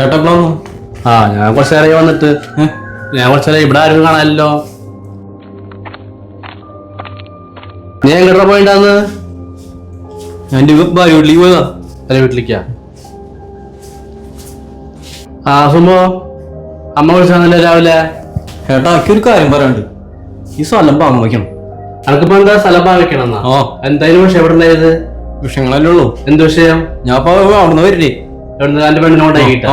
എപ്പോഴാ ആ ഞാൻ കുറച്ച് നേരം വന്നിട്ട്. ഞാൻ കുറച്ച് നേരം ഇവിടെ ആരും കാണാനല്ലോ നീ എങ്ങോട്ടാ പോയിണ്ടാന്ന്? ഞാൻ എന്റെ വീട്ടിലേക്ക് പോയതാ. അല്ലെ വീട്ടിലേക്കാ? ആ സുമോ അമ്മ വിളിച്ചാന്നല്ലേ രാവിലെ? ചേട്ടാ എനിക്ക് ഒരു കാര്യം പറയാനുണ്ട്. ഈ സ്ഥലം പാമ്പ് വയ്ക്കണം അനക്കിപ്പോ എന്താ സ്ഥലം പാകിക്കണം എന്നാ ഓ എന്തായാലും പക്ഷെ എവിടെ ഉണ്ടായത് വിഷയങ്ങളല്ലേ ഉള്ളൂ. എന്ത് വിഷയം? ഞാൻ അവിടെ നിന്ന് വരില്ലേ പെണ്ണിനോണ്ടാക്കിട്ട്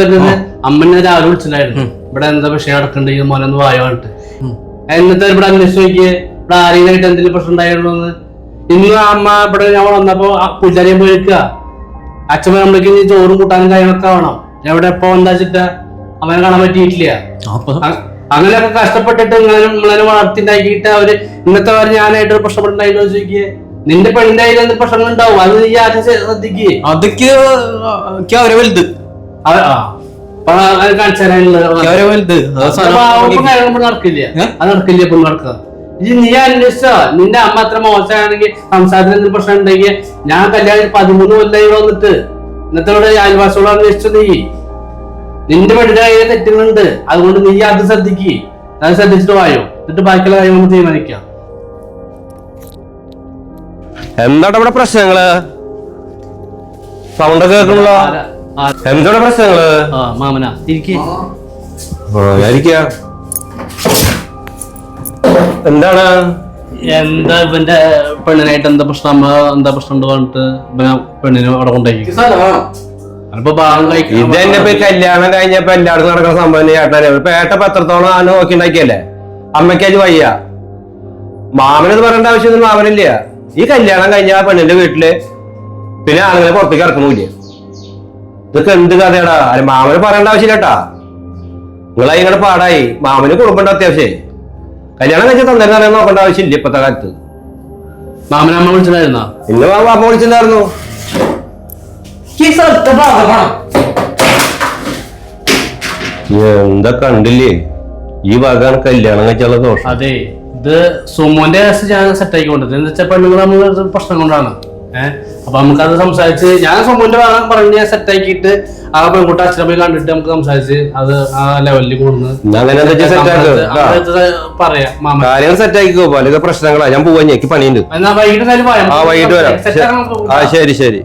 വരുന്നത് അമ്മനെ രാവിലെ വിളിച്ചിട്ടുണ്ടായിരുന്നു. ഇവിടെ എന്താ വിഷയം നടക്കണ്ടെങ്കിൽ മോനൊന്ന് വായോ പറഞ്ഞിട്ട്. എന്നിട്ട് ഇവിടെ അന്വേഷിച്ച് നോക്കിയേ ഇവിടെ ആരെങ്കിലായിട്ട് എന്തെങ്കിലും പ്രശ്നം ഉണ്ടായിരുന്നു എന്ന്. ഇന്ന് അമ്മ ഇവിടെ ഞാൻ വന്നപ്പോ ആ പൂജാരിയെ പോയിരിക്കുക അച്ഛൻ നമ്മൾക്ക് ഇനി ചോറും കൂട്ടാനും കാര്യങ്ങളൊക്കെ വേണം. എവിടെ എപ്പോ എന്താ വെച്ചിട്ട്? അവനെ കാണാൻ പറ്റിയിട്ടില്ല. അങ്ങനെയൊക്കെ കഷ്ടപ്പെട്ടിട്ട് ഇങ്ങനെ ഇങ്ങനെ വളർത്തിണ്ടാക്കിയിട്ട് അവർ ഇന്നത്തെ വരെ ഞാനായിട്ട് ഒരു പ്രശ്നപ്പെട്ടുണ്ടായിരുന്നു ചോദിക്കേ നിന്റെ പെണ്ണിന്റെ പ്രശ്നങ്ങൾ ഉണ്ടാവും? അത് നീ ആദ്യം ശ്രദ്ധിക്കേ. അതൊക്കെ അവരെ വലുത്. നടക്കില്ല. അത് നടക്കില്ല ഇപ്പൊ നടക്കുക ഇത് നീ അന്വേഷിച്ചോ? നിന്റെ അമ്മ അത്ര മോശമാണെങ്കിൽ സംസാരത്തിന് എന്തെങ്കിലും പ്രശ്നം ഉണ്ടെങ്കിൽ ഞാൻ കല്യാണം പതിമൂന്ന് കൊല്ലായി വന്നിട്ട്. ഇന്നത്തെ ഇവിടെ അയൽവാസികളോട് അന്വേഷിച്ചു നീ? നിന്റെ പെണ്ണിന്റെ തെറ്റുകളുണ്ട്. അതുകൊണ്ട് നീ അത് ശ്രദ്ധിക്ക്. അത് ശ്രദ്ധിച്ചിട്ട് വായോ? എന്നിട്ട് ബാക്കിയുള്ള കാര്യം നമുക്ക് തീരുമാനിക്കാം. എന്താണ് ഇവിടെ പ്രശ്നങ്ങൾ? സൗണ്ട് കേൾക്കണല്ലോ? ആ- എന്താണ് പ്രശ്നങ്ങൾ? ആ മാമനാ എന്താണ്? എന്താ ഇവന്റെ പെണ്ണിനായിട്ട് എന്താ പ്രശ്നം? അമ്മ എന്താ പ്രശ്നം ഉണ്ട് പറഞ്ഞിട്ട് ഇവനെ പെണ്ണിനെ അവിടെ കൊണ്ടാക്കി അപ്പൊ ഭാഗം കല്യാണം കഴിഞ്ഞപ്പോ എല്ലായിടത്തും നടക്കുന്ന സംഭവം ചേട്ടനെ ഇപ്പൊ ഏട്ടപ്പ എത്രത്തോളം ആണ് നോക്കി ഉണ്ടാക്കിയല്ലേ അമ്മയ്ക്ക് അത് വയ്യ. മാമനത് പറയേണ്ട ആവശ്യമൊന്നും മാമനില്ല. ഈ കല്യാണം കഴിഞ്ഞ ആ പെണ്ണിന്റെ വീട്ടിൽ പിന്നെ ആളുകളെ പുറത്തേക്ക് ഇറക്കണില്ല? ഇതൊക്കെ എന്ത് കഥയാടാ? അല്ല മാമന് പറയേണ്ട ആവശ്യമില്ലട്ടാ നിങ്ങളായി ഇങ്ങനെ പാടായി. മാമന് കുടുംബമുണ്ട് അത്യാവശ്യം. കല്യാണം കഴിച്ച തന്നെ അറിയാൻ നോക്കേണ്ട ആവശ്യമില്ല ഇപ്പത്തെ കാലത്ത്. മാമനമ്മ വിളിച്ചിട്ടുണ്ടായിരുന്നോ? ഇന്ന് മാമ വിളിച്ചിട്ടുണ്ടായിരുന്നു. എന്താ കണ്ടില്ലേ? ഈ വകാണ് കല്യാണം കഴിച്ചുള്ള ദോഷം. അതെ. ഇത് സുമോന്റെ കേസ് ഞാൻ സെറ്റ് ആക്കി കൊണ്ടത് എന്ന് വെച്ചാൽ പെണ്ണുങ്ങൾ നമ്മൾ പ്രശ്നം കൊണ്ടാണ്. ഏഹ് അപ്പൊ നമുക്ക് അത് സംസാരിച്ച് ഞാൻ സുമോന്റെ ഭാഗം പറഞ്ഞ് ഞാൻ സെറ്റ് ആക്കിയിട്ട് ആ പെൺകുട്ടി അച്ഛനെ പോയി കണ്ടിട്ട് നമുക്ക് സംസാരിച്ച് അത് ആ ലെവലിൽ കൂടുന്നു. പറയാം മാമ. സെറ്റ് ആക്കിക്കോ പല പ്രശ്നങ്ങളാ. ഞാൻ പോവാൻ എനിക്ക് പണിയുണ്ട്. എന്നാ വൈകിട്ട് വരാം. ശരി ശരി.